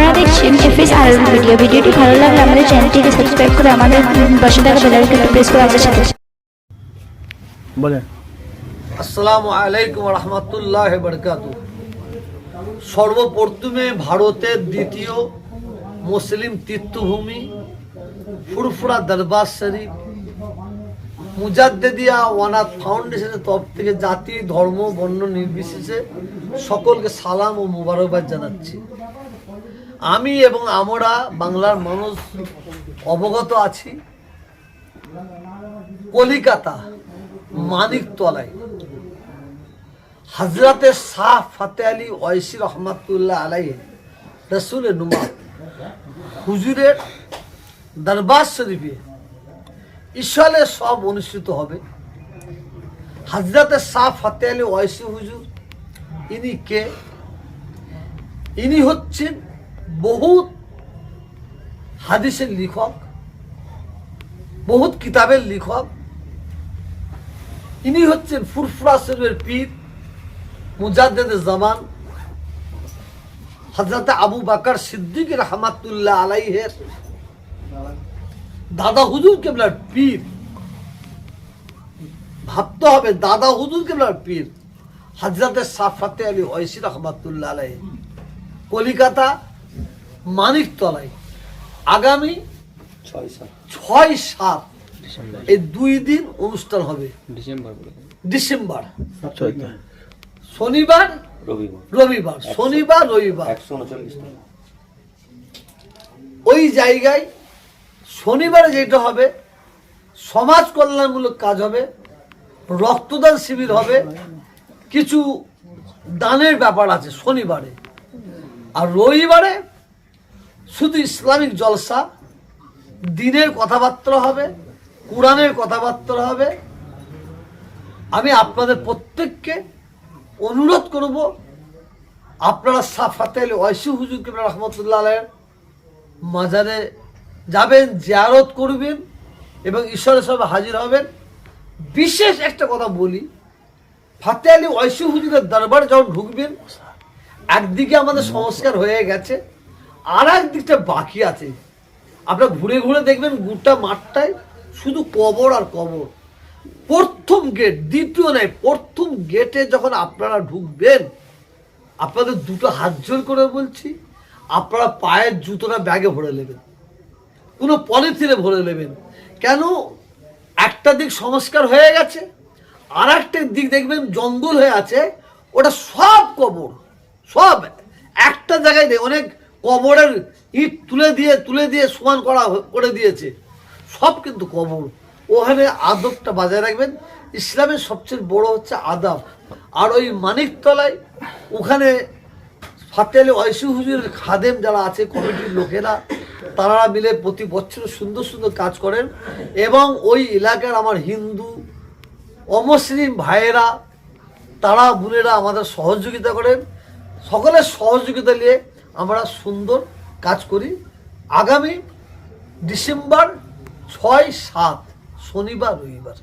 আপনারা দেখছেন এফএস আর ভিডিও ভিডিওটি ভালো লাগলে আমাদের চ্যানেলটিকে সাবস্ক্রাইব করে আমাদের পাশে থাকা বেল আইকনটি প্রেস করে আমাদের সাথে বলেন। আসসালামু আলাইকুম রহমতুল্লাহ বরকাত সর্বপ্রথমে ভারতের দ্বিতীয় মুসলিম তীর্থভূমি ফুরফুরা দরবার শরীফ মুজাদ্দেদিয়া ওয়ানাথ ফাউন্ডেশনের তরফ থেকে জাতি ধর্ম বর্ণ নির্বিশেষে সকলকে সালাম ও মুবারকবাদ জানাচ্ছি। আমি এবং আমরা বাংলার মানুষ অবগত আছি। কলিকাতা মানিকতলায়। হজরতে শাহ ফাতে আলী ওয়সি রহমতুল্লাহ আলাই রসুল নুমা হুজুরের দরবার শরীফে ঈশ্বরের সব অনুষ্ঠিত হবে। হজরতে শাহ ফাতে আলী ওয়সি হুজুর, ইনি কে? ইনি হচ্ছেন বহুত হাদিসের লেখক, বহুত কিতাবের লেখক। ইনি হচ্ছেন ফুরফুরা শরীফের পীর মুজাদ্দেদ জামান। হজরত আবু বাকর সিদ্দিক রহমাতুল্লাহ আলাইহের দাদা হুজুর কেবলার পীর। ভাবতে হবে দাদা হুজুর কেবলার পীর। হজরতের সাফাতে আলী ঐসি রহমাতুল্লাহ আলাই কলিকাতা মানিকতলায় আগামী ছয় সাত। ছয় সাত। এই দুই দিন অনুষ্ঠান হবে। December December. শনিবার রবিবার। রবিবার। শনিবার রবিবার। ওই জায়গায় শনিবারে যেটা হবে সমাজ কল্যাণমূলক কাজ হবে রক্তদান শিবির হবে কিছু দানের ব্যাপার আছে শনিবারে। আর রবিবারে শুধু ইসলামিক জলসা, দিনের কথাবার্তা হবে, কোরআনের কথাবার্তা হবে। আমি আপনাদের প্রত্যেককে অনুরোধ করব, আপনারা সাফাতে আলী হুজুর কিবরা রহমতুল্লাহ আলাইয়ের মাজারে যাবেন, জিয়ারত করবেন এবং ঈশ্বরের সবে হাজির হবেন। বিশেষ একটা কথা বলি, ফাতে আলী ঐশী হুজুরের দরবারে যখন ঢুকবেন, একদিকে আমাদের সংস্কার হয়ে গেছে আর একদিকটা বাকি আছে। আপনারা ঘুরে ঘুরে দেখবেন গোটা মাঠটায় শুধু কবর আর কবর। প্রথম গেট দ্বিতীয় নয় প্রথম গেটে যখন আপনারা ঢুকবেন, আপনাদের দুটো হাত জোর করে বলছি, আপনারা পায়ের জুতোটা ব্যাগে ভরে নেবেন। কোনো পলিথিনে ভরে নেবেন। কেন? একটা দিক সংস্কার হয়ে গেছে আর একটা দিক দেখবেন জঙ্গল হয়ে আছে, ওটা সব কবর। সব। একটা জায়গায় নেই, অনেক কবরের ইট তুলে দিয়ে তুলে দিয়ে সমান করা করে দিয়েছে। সব কিন্তু কবর। ওখানে আদবটা বজায় রাখবেন। ইসলামের সবচেয়ে বড় হচ্ছে আদাব। আর ওই মানিকতলায় ওখানে ফাতে আলী ঐশী হুজুরের খাদেম যারা আছে, কমিটির লোকেরা, তারা মিলে প্রতি বছর সুন্দর সুন্দর কাজ করেন। এবং ওই এলাকার আমার হিন্দু, অমুসলিম ভাইয়েরা, তারা, বোনেরা আমাদের সহযোগিতা করেন। সকলের সহযোগিতা নিয়ে আমরা সুন্দর কাজ করি। আগামী ডিসেম্বর ছয় সাত শনিবার রবিবার।